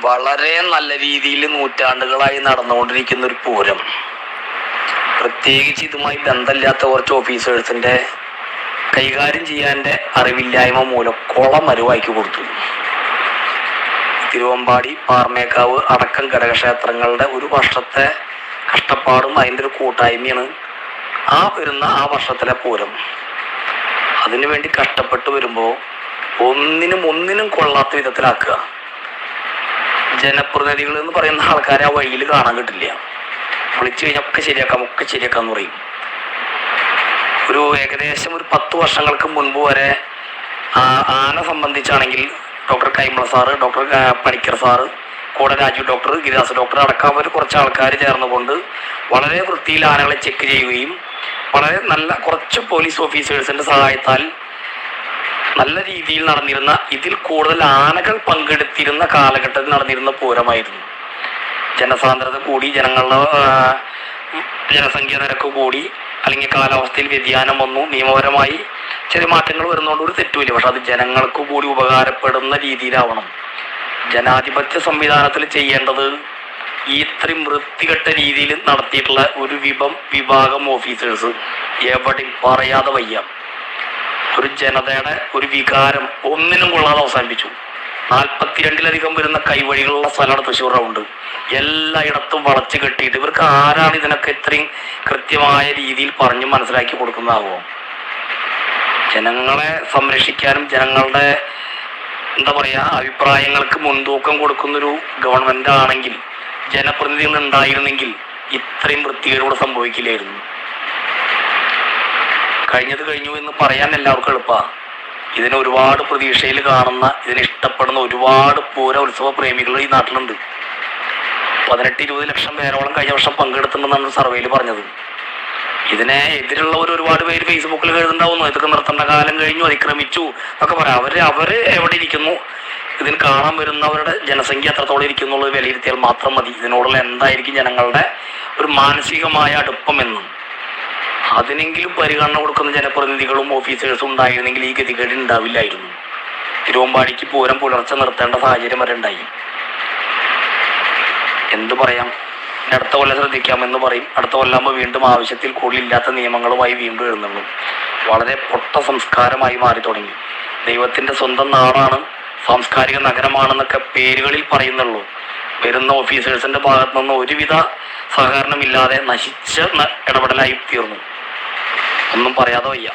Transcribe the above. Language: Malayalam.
വളരെ നല്ല രീതിയിൽ നൂറ്റാണ്ടുകളായി നടന്നുകൊണ്ടിരിക്കുന്ന ഒരു പൂരം. പ്രത്യേകിച്ച് ഇതുമായി ബന്ധമില്ലാത്ത കുറച്ച് ഓഫീസേഴ്സിന്റെ കൈകാര്യം ചെയ്യാന്റെ അറിവില്ലായ്മ മൂലം കുളം മരുവാക്കി കൊടുത്തു. തിരുവമ്പാടി പാർമേക്കാവ് അടക്കം ഘടകക്ഷേത്രങ്ങളുടെ ഒരു വർഷത്തെ കഷ്ടപ്പാടും അതിന്റെ ഒരു കൂട്ടായ്മയാണ് ആ വരുന്ന ആ വർഷത്തിലെ പൂരം. അതിനുവേണ്ടി കഷ്ടപ്പെട്ട് വരുമ്പോൾ ഒന്നിനും ഒന്നിനും കൊള്ളാത്ത വിധത്തിലാക്കുക. ജനപ്രതിനിധികൾ എന്ന് പറയുന്ന ആൾക്കാരെ ആ വഴിയിൽ കാണാൻ കിട്ടില്ല. വിളിച്ചു കഴിഞ്ഞാൽ ഒക്കെ ശരിയാക്കാം ഒക്കെ ശരിയാക്കാം എന്ന് പറയും. ഒരു ഏകദേശം ഒരു പത്ത് വർഷങ്ങൾക്ക് മുൻപ് വരെ ആന സംബന്ധിച്ചാണെങ്കിൽ doctor Kaimal sir doctor Panicker sir കൂടെ രാജു ഡോക്ടർ ഗിരിദാസ് ഡോക്ടർ അടക്കം അവർ കുറച്ച് ആൾക്കാർ ചേർന്നുകൊണ്ട് വളരെ വൃത്തിയിൽ ആനകളെ ചെക്ക് ചെയ്യുകയും വളരെ നല്ല കുറച്ച് പോലീസ് ഓഫീസേഴ്സിന്റെ സഹായത്താൽ നല്ല രീതിയിൽ നടന്നിരുന്ന ഇതിൽ കൂടുതൽ ആനകൾ പങ്കെടുത്തിരുന്ന കാലഘട്ടത്തിൽ നടന്നിരുന്ന പൂരമായിരുന്നു. ജനസാന്ദ്രത കൂടി ജനങ്ങളുടെ ജനസംഖ്യ നിരക്ക് കൂടി അല്ലെങ്കിൽ കാലാവസ്ഥയിൽ വ്യതിയാനം വന്നു. നിയമപരമായി ചെറിയ മാറ്റങ്ങൾ വരുന്നതുകൊണ്ട് ഒരു തെറ്റുമില്ല. പക്ഷെ അത് ജനങ്ങൾക്ക് കൂടി ഉപകാരപ്പെടുന്ന രീതിയിലാവണം. ജനാധിപത്യ സംവിധാനത്തിൽ ചെയ്യേണ്ടത് ഈ ഇത്രയും വൃത്തികെട്ട രീതിയിൽ നടത്തിയിട്ടുള്ള ഒരു വിഭം വിഭാഗം ഓഫീസേഴ്സ് എവിടെയും പറയാതെ വയ്യ. ഒരു ജനതയുടെ ഒരു വികാരം ഒന്നിനും കൊള്ളാതെ അവസാനിപ്പിച്ചു. നാൽപ്പത്തിരണ്ടിലധികം വരുന്ന കൈവഴികളുള്ള സ്ഥലമാണ് തൃശ്ശൂർ റൗണ്ട് എല്ലായിടത്തും വളച്ചു കെട്ടിയിട്ട് ഇവർക്ക് ആരാണ് ഇതിനൊക്കെ ഇത്രയും കൃത്യമായ രീതിയിൽ പറഞ്ഞു മനസ്സിലാക്കി കൊടുക്കുന്നതാവോ? ജനങ്ങളെ സംരക്ഷിക്കാനും ജനങ്ങളുടെ എന്താ പറയാ അഭിപ്രായങ്ങൾക്ക് മുൻതൂക്കം കൊടുക്കുന്നൊരു ഗവൺമെന്റ് ആണെങ്കിൽ ജനപ്രതിനിധികൾ ഉണ്ടായിരുന്നെങ്കിൽ ഇത്രയും വൃത്തികേടുകൂടെ സംഭവിക്കില്ലായിരുന്നു. കഴിഞ്ഞത് കഴിഞ്ഞു എന്ന് പറയാൻ എല്ലാവർക്കും എളുപ്പമാണ് ഇതിനെ ഒരുപാട് പ്രതീക്ഷയിൽ കാണുന്ന ഇതിനെ ഇഷ്ടപ്പെടുന്ന ഒരുപാട് പൂര ഉത്സവ പ്രേമികൾ ഈ നാട്ടിലുണ്ട്. പതിനെട്ട് ഇരുപത് ലക്ഷം പേരോളം കഴിഞ്ഞ വർഷം പങ്കെടുത്തിട്ടുണ്ടെന്നാണ് സർവേയിൽ പറഞ്ഞത്. ഇതിനെ എതിരുള്ളവർ ഒരുപാട് പേര് ഫേസ്ബുക്കിൽ എഴുതുണ്ടാവുന്നു ഇതൊക്കെ നിർത്തേണ്ട കാലം കഴിഞ്ഞു അതിക്രമിച്ചു എന്നൊക്കെ പറയാം. അവർ അവർ എവിടെ ഇരിക്കുന്നു? ഇതിന് കാണാൻ വരുന്നവരുടെ ജനസംഖ്യ എത്രത്തോളം ഇരിക്കുന്നുള്ളത് വിലയിരുത്തിയാൽ മാത്രം മതി. ഇതിനോടുള്ള എന്തായിരിക്കും ജനങ്ങളുടെ ഒരു മാനസികമായ അടുപ്പം എന്നും. അതിനെങ്കിലും പരിഗണന കൊടുക്കുന്ന ജനപ്രതിനിധികളും ഓഫീസേഴ്സും ഉണ്ടായിരുന്നെങ്കിൽ ഈ ഗതികേട് ഉണ്ടാവില്ലായിരുന്നു. തിരുവമ്പാടിക്ക് പൂരം പുലർച്ചെ നിർത്തേണ്ട സാഹചര്യം വരെ ഉണ്ടായി. എന്തു പറയാം? അടുത്ത കൊല്ലം ശ്രദ്ധിക്കാമെന്ന് പറയും. അടുത്ത കൊല്ലാകുമ്പോൾ വീണ്ടും ആവശ്യത്തിൽ കൂടുതലില്ലാത്ത നിയമങ്ങളുമായി വീണ്ടും എഴുന്നള്ളും. വളരെ പൊട്ട സംസ്കാരമായി മാറി തുടങ്ങി. ദൈവത്തിന്റെ സ്വന്തം നാടാണ് സാംസ്കാരിക നഗരമാണെന്നൊക്കെ പേരുകളിൽ പറയുന്നുള്ളൂ. വരുന്ന ഓഫീസേഴ്സിന്റെ ഭാഗത്തു നിന്ന് ഒരുവിധ സഹകരണമില്ലാതെ നശിച്ച ഇടപെടലായി തീർന്നു. ഒന്നും പറയാതെ വയ്യ.